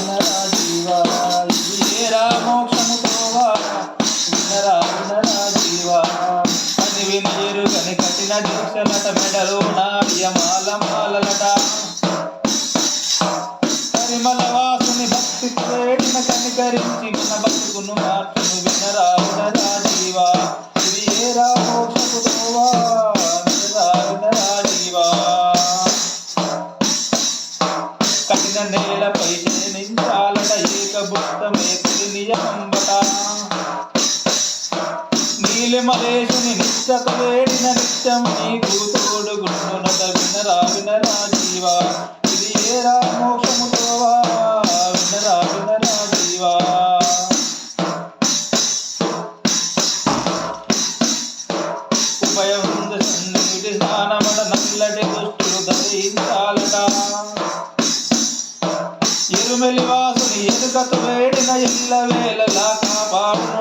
వినరా జీవా ఇది ఏరా వినరా వినరా జీవా అని కని కఠిన దీక్షలట మెడలో నాడియమాల మాలలట పరిమళ వాసుని వేడిన కనికరించి మన బతుకును మార్చును వినరా వినరా జీవా ఇది ఏరా వినరా వినరా జీవా కఠిన నేలపై కుడి నీలిమలేశుని నిత్యత వేడిన నిత్యం నీకు తోడు గుండునట వినరా వినరా జీవా. ఇది ఏరా మోక్షముతోవా వినరా వినరా జీవా. ఉపయోగ సన్నిధి స్నానమట నల్లటి దుష్టులు ధరించాలి. ಇರುಮೆಲಿ ವಾಸುನಿ ಎದು ಕತ್ತು ಬೇಡಿನ ಇಲ್ಲ ವೇಲಲ್ಲ ಕಾಪಾಡು